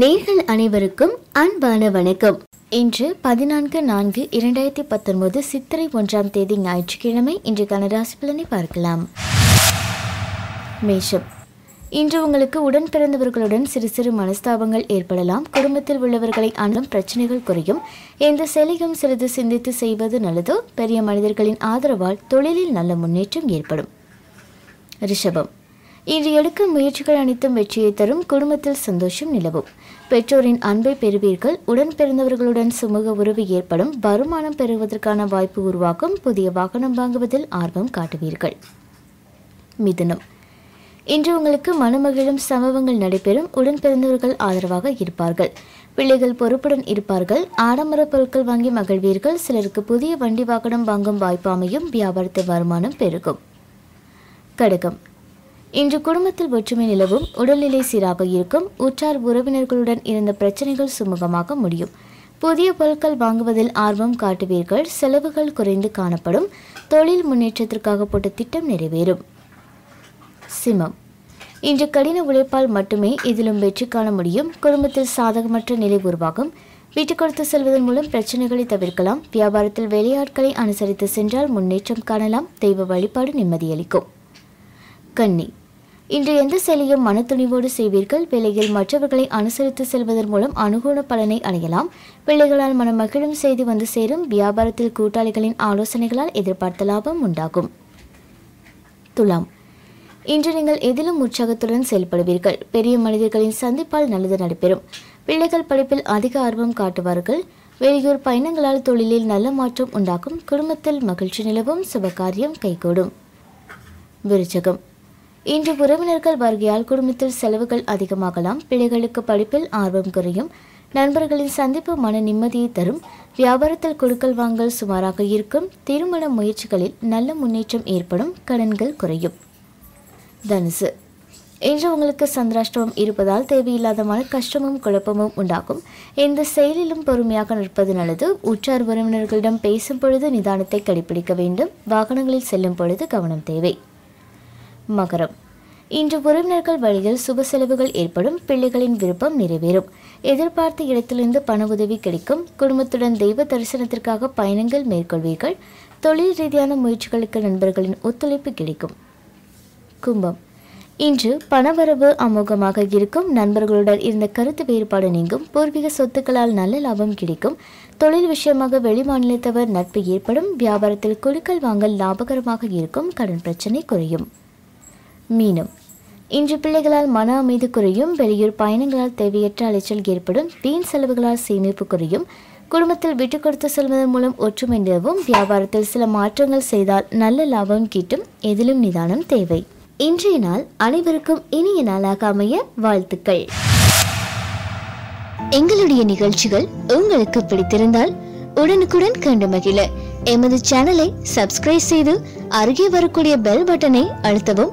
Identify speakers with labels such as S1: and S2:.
S1: நேர்கள் அனைவருக்கும் அன்பான வணக்கம். இன்று பதினான்கு நான்கு இரண்டாயிரத்தி பத்தொன்பது சித்திரை ஒன்றாம் தேதி ஞாயிற்றுக்கிழமை இன்று கனராசி பலனை பார்க்கலாம். மேஷம். இன்று உங்களுக்கு உடன் பிறந்தவர்களுடன் சிறு சிறு மனஸ்தாபங்கள் ஏற்படலாம். குடும்பத்தில் உள்ளவர்களை அண்ணும் பிரச்சனைகள் குறையும். எந்த செயலையும் சிறிது சிந்தித்து செய்வது நல்லதோ? பெரிய மனிதர்களின் ஆதரவால் தொழிலில் நல்ல முன்னேற்றம் ஏற்படும். ரிஷபம். இன்று எடுக்கும் முயற்சிகள் அனைத்தும் வெற்றியை தரும் குடும்பத்தில் சந்தோஷம் நிலவும். பெற்றோரின் அன்பை பெறுவீர்கள். உடன் பிறந்தவர்களுடன் சுமூக உறவு ஏற்படும். வருமானம் பெறுவதற்கான வாய்ப்பு உருவாக்கும். புதிய வாகனம் வாங்குவதில் ஆர்வம் காட்டுவீர்கள். மிதுனம். இன்று உங்களுக்கு மனமகிழும் சம்பவங்கள் நடைபெறும். உடன் பிறந்தவர்கள் ஆதரவாக இருப்பார்கள். பிள்ளைகள் பொறுப்புடன் இருப்பார்கள். ஆடம்பர பொருட்கள் வாங்கி மகிழ்வீர்கள். சிலருக்கு புதிய வண்டி வாகனம் வாங்கும் வாய்ப்பு அமையும். வியாபாரத்து வருமானம் பெருகும். கடகம். இன்று குடும்பத்தில் ஒற்றுமை நிலவும் உடல்நிலை சீராக இருக்கும் உற்றார் உறவினர்களுடன் இருந்த பிரச்சனைகள் சுமூகமாக முடியும். புதிய பொருட்கள் வாங்குவதில் ஆர்வம் காட்டுவீர்கள் செலவுகள் குறைந்து காணப்படும் தொழில் முன்னேற்றத்திற்காக போட்ட திட்டம் நிறைவேறும். சிம்மம். இன்று கடின உழைப்பால் மட்டுமே இதிலும் வெற்றி காண முடியும் குடும்பத்தில் சாதகமற்ற நிலை உருவாகும். விட்டு கொடுத்து செல்வதன் மூலம் பிரச்சனைகளை தவிர்க்கலாம் வியாபாரத்தில் வேலையாட்களை அனுசரித்து சென்றால் முன்னேற்றம் காணலாம் தெய்வ வழிபாடு நிம்மதியளிக்கும். கன்னி. இன்று எந்த செயலையும் மனத்துணிவோடு செய்வீர்கள். வேலையில் மற்றவர்களை அனுசரித்து செல்வதன் மூலம் அனுகூல பலனை அடையலாம். பிள்ளைகளால் மன மகிழும் செய்தி வந்து சேரும். வியாபாரத்தில் கூட்டாளிகளின் ஆலோசனைகளால் எதிர்பார்த்த லாபம் உண்டாகும். துலாம். இன்று நீங்கள் எதிலும் உற்சாகத்துடன் செயல்படுவீர்கள். பெரிய மனிதர்களின் சந்திப்பால் நல்லது நடைபெறும். பிள்ளைகள் படிப்பில் அதிக ஆர்வம் காட்டுவார்கள். வெளியூர் பயணங்களால் தொழிலில் நல்ல மாற்றம் உண்டாகும். குடும்பத்தில் மகிழ்ச்சி நிலவும். சுபகாரியம் கைகூடும். விருச்சகம். இன்று உறவினர்கள் வருகையால் குடும்பத்தில் செலவுகள் அதிகமாகலாம் பிள்ளைகளுக்கு படிப்பில் ஆர்வம் குறையும். நண்பர்களின் சந்திப்பு மன நிம்மதியை தரும். வியாபாரத்தில் கொடுக்கல் வாங்கல் சுமாராக இருக்கும். திருமண முயற்சிகளில் நல்ல முன்னேற்றம் ஏற்படும். கடன்கள் குறையும். தனுசு. இன்று உங்களுக்கு சந்திராஷ்டமம் இருப்பதால் தேவையில்லாத மன கஷ்டமும் குழப்பமும் உண்டாகும். எந்த செயலிலும் பொறுமையாக நிற்பது நல்லது. உற்றார் உறவினர்களிடம் பேசும் பொழுது நிதானத்தை கடைபிடிக்க வேண்டும். வாகனங்களில் செல்லும் பொழுது கவனம் தேவை. மகரம். இன்று உறவினர்கள் வழியில் சுப செலவுகள் ஏற்படும் பிள்ளைகளின் விருப்பம் நிறைவேறும். எதிர்பார்த்த இடத்திலிருந்து பண உதவி கிடைக்கும். குடும்பத்துடன் தெய்வ தரிசனத்திற்காக பயணங்கள் மேற்கொள்வீர்கள். தொழில் ரீதியான முயற்சிகளுக்கு நண்பர்களின் ஒத்துழைப்பு கிடைக்கும். கும்பம். இன்று பணவரவு அமோகமாக இருக்கும். நண்பர்களுடன் இருந்த கருத்து வேறுபாடு நீங்கும். பூர்வீக சொத்துக்களால் நல்ல லாபம் கிடைக்கும். தொழில் விஷயமாக வெளிமாநிலத்தவர் நட்பு ஏற்படும். வியாபாரத்தில் குழுக்கள் வாங்கல் லாபகரமாக இருக்கும். கடன் பிரச்சனை குறையும். மீனம். இன்று பிள்ளைகளால் மன அமைதி குறையும் வெளியூர் பயணங்களால் தேவையற்ற அலைச்சல் ஏற்படும் வீண் செலவுகளால் சேமிப்பு குறையும் குடும்பத்தில் விட்டு கொடுத்து செல்வதன் மூலம் ஒற்றுமை நிலவும் வியாபாரத்தில் சில மாற்றங்கள் செய்தால் நல்ல லாபம் கிட்டும் எதிலும் நிதானம் தேவை. இன்றைய நாள் அனைவருக்கும் இனிய நாளாக அமைய வாழ்த்துக்கள். எங்களுடைய நிகழ்ச்சிகள் உங்களுக்கு பிடித்திருந்தால் உடனுக்குடன் கண்டு மகிழ. எமது சேனலை சப்ஸ்கிரைப் செய்து அருகே வரக்கூடிய பெல் பட்டனை அழுத்தவும்